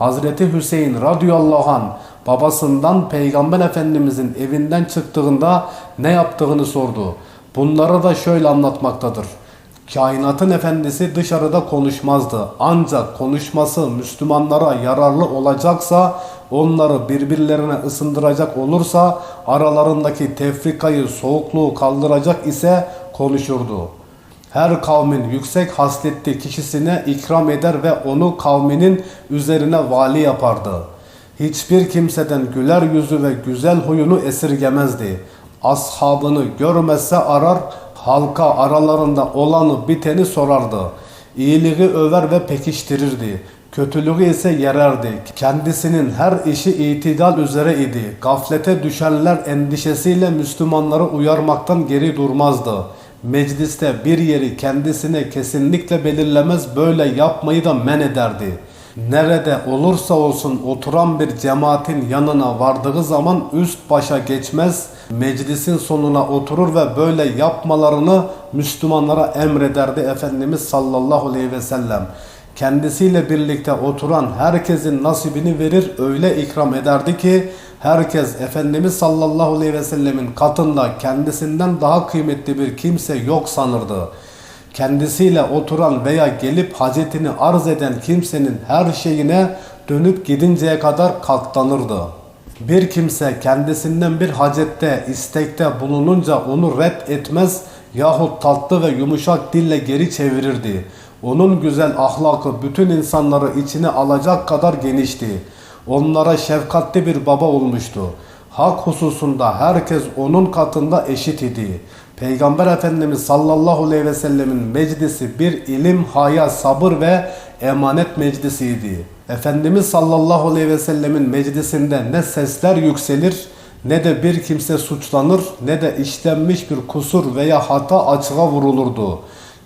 Hazreti Hüseyin radıyallahu an babasından Peygamber Efendimizin evinden çıktığında ne yaptığını sordu. Bunları da şöyle anlatmaktadır. Kainatın efendisi dışarıda konuşmazdı. Ancak konuşması Müslümanlara yararlı olacaksa, onları birbirlerine ısındıracak olursa, aralarındaki tefrikayı, soğukluğu kaldıracak ise konuşurdu. Her kavmin yüksek hasletli kişisine ikram eder ve onu kavminin üzerine vali yapardı. Hiçbir kimseden güler yüzü ve güzel huyunu esirgemezdi. Ashabını görmezse arar, halka aralarında olanı biteni sorardı. İyiliği över ve pekiştirirdi. Kötülüğü ise yererdi. Kendisinin her işi itidal üzere idi. Gaflete düşenler endişesiyle Müslümanları uyarmaktan geri durmazdı. Mecliste bir yeri kendisine kesinlikle belirlemez böyle yapmayı da men ederdi. Nerede olursa olsun oturan bir cemaatin yanına vardığı zaman üst başa geçmez, meclisin sonuna oturur ve böyle yapmalarını Müslümanlara emrederdi Efendimiz sallallahu aleyhi ve sellem. Kendisiyle birlikte oturan herkesin nasibini verir öyle ikram ederdi ki herkes Efendimiz sallallahu aleyhi ve sellemin katında kendisinden daha kıymetli bir kimse yok sanırdı. Kendisiyle oturan veya gelip hacetini arz eden kimsenin her şeyine dönüp gidinceye kadar katlanırdı. Bir kimse kendisinden bir hacette, istekte bulununca onu red etmez yahut tatlı ve yumuşak dille geri çevirirdi. Onun güzel ahlakı bütün insanları içine alacak kadar genişti. Onlara şefkatli bir baba olmuştu. Hak hususunda herkes onun katında eşit idi. Peygamber Efendimiz sallallahu aleyhi ve sellemin meclisi bir ilim, haya, sabır ve emanet meclisiydi. Efendimiz sallallahu aleyhi ve sellemin meclisinde ne sesler yükselir, ne de bir kimse suçlanır, ne de işlenmiş bir kusur veya hata açığa vurulurdu.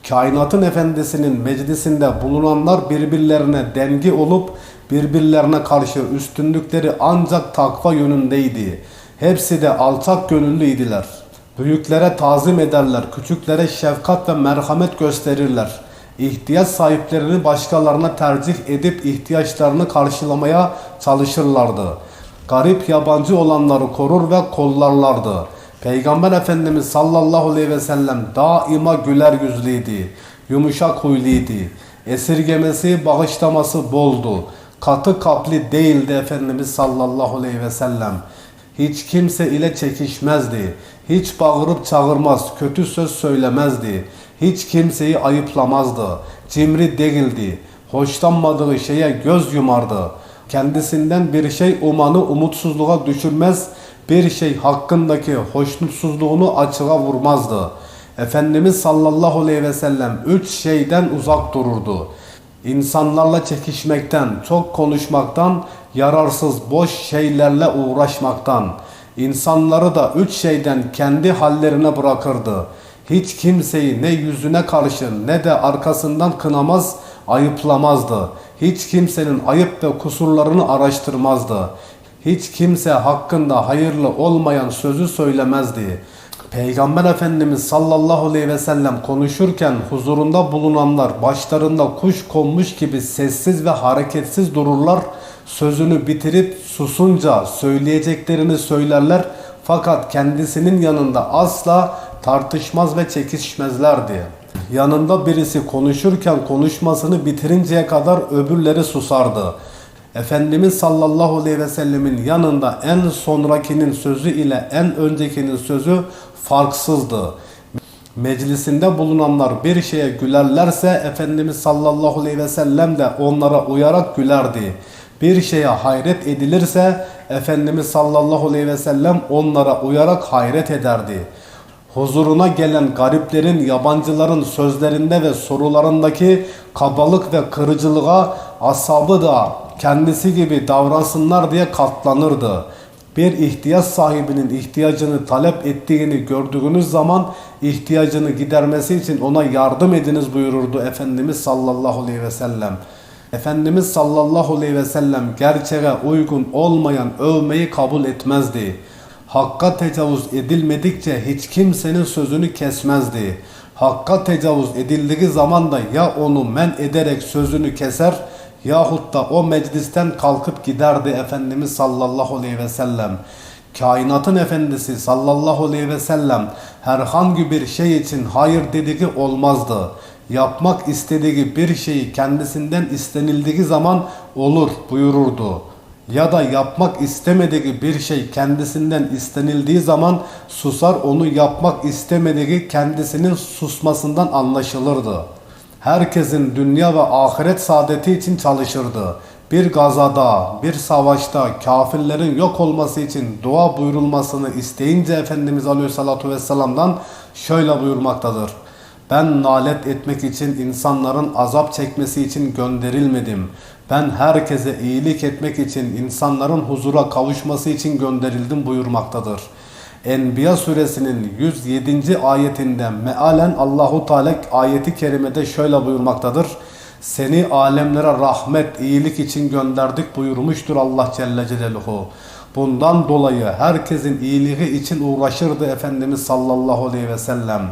Kainatın efendisinin meclisinde bulunanlar birbirlerine dengi olup birbirlerine karşı üstünlükleri ancak takva yönündeydi. Hepsi de alçak gönüllüydiler. Büyüklere tazim ederler, küçüklere şefkat ve merhamet gösterirler. İhtiyaç sahiplerini başkalarına tercih edip ihtiyaçlarını karşılamaya çalışırlardı. Garip yabancı olanları korur ve kollarlardı. Peygamber Efendimiz sallallahu aleyhi ve sellem daima güler yüzlüydü, yumuşak huyluydu. Esirgemesi, bağışlaması boldu. Katı kapli değildi Efendimiz sallallahu aleyhi ve sellem. Hiç kimse ile çekişmezdi. Hiç bağırıp çağırmaz, kötü söz söylemezdi. Hiç kimseyi ayıplamazdı. Cimri değildi. Hoşlanmadığı şeye göz yumardı. Kendisinden bir şey umanı umutsuzluğa düşürmez, bir şey hakkındaki hoşnutsuzluğunu açığa vurmazdı. Efendimiz sallallahu aleyhi ve sellem üç şeyden uzak dururdu. İnsanlarla çekişmekten, çok konuşmaktan, yararsız boş şeylerle uğraşmaktan. İnsanları da üç şeyden kendi hallerine bırakırdı. Hiç kimseyi ne yüzüne karşı ne de arkasından kınamaz, ayıplamazdı. Hiç kimsenin ayıp ve kusurlarını araştırmazdı. Hiç kimse hakkında hayırlı olmayan sözü söylemezdi. Peygamber Efendimiz sallallahu aleyhi ve sellem konuşurken huzurunda bulunanlar başlarında kuş konmuş gibi sessiz ve hareketsiz dururlar. Sözünü bitirip susunca söyleyeceklerini söylerler fakat kendisinin yanında asla tartışmaz ve çekişmezlerdi. Yanında birisi konuşurken konuşmasını bitirinceye kadar öbürleri susardı. Efendimiz sallallahu aleyhi ve sellemin yanında en sonrakinin sözü ile en öncekinin sözü farksızdı. Meclisinde bulunanlar bir şeye gülerlerse Efendimiz sallallahu aleyhi ve sellem de onlara uyarak gülerdi. Bir şeye hayret edilirse Efendimiz sallallahu aleyhi ve sellem onlara uyarak hayret ederdi. Huzuruna gelen gariplerin, yabancıların sözlerinde ve sorularındaki kabalık ve kırıcılığa asabı da kendisi gibi davransınlar diye katlanırdı. Bir ihtiyaç sahibinin ihtiyacını talep ettiğini gördüğünüz zaman ihtiyacını gidermesi için ona yardım ediniz buyururdu Efendimiz sallallahu aleyhi ve sellem. Efendimiz sallallahu aleyhi ve sellem gerçeğe uygun olmayan övmeyi kabul etmezdi. Hakka tecavüz edilmedikçe hiç kimsenin sözünü kesmezdi. Hakka tecavüz edildiği zaman da ya onu men ederek sözünü keser yahut da o meclisten kalkıp giderdi Efendimiz sallallahu aleyhi ve sellem. Kainatın efendisi sallallahu aleyhi ve sellem herhangi bir şey için hayır dediği olmazdı. Yapmak istediği bir şeyi kendisinden istenildiği zaman olur buyururdu. Ya da yapmak istemediği bir şey kendisinden istenildiği zaman susar onu yapmak istemediği kendisinin susmasından anlaşılırdı. Herkesin dünya ve ahiret saadeti için çalışırdı. Bir gazada, bir savaşta kafirlerin yok olması için dua buyurulmasını isteyince Efendimiz Aleyhisselatü Vesselam'dan şöyle buyurmaktadır. Ben nalet etmek için insanların azap çekmesi için gönderilmedim. Ben herkese iyilik etmek için insanların huzura kavuşması için gönderildim buyurmaktadır. Enbiya suresinin 107. ayetinde mealen Allahu Teala ayeti kerimede şöyle buyurmaktadır. Seni alemlere rahmet, iyilik için gönderdik buyurmuştur Allah Celle Celaluhu. Bundan dolayı herkesin iyiliği için uğraşırdı Efendimiz sallallahu aleyhi ve sellem.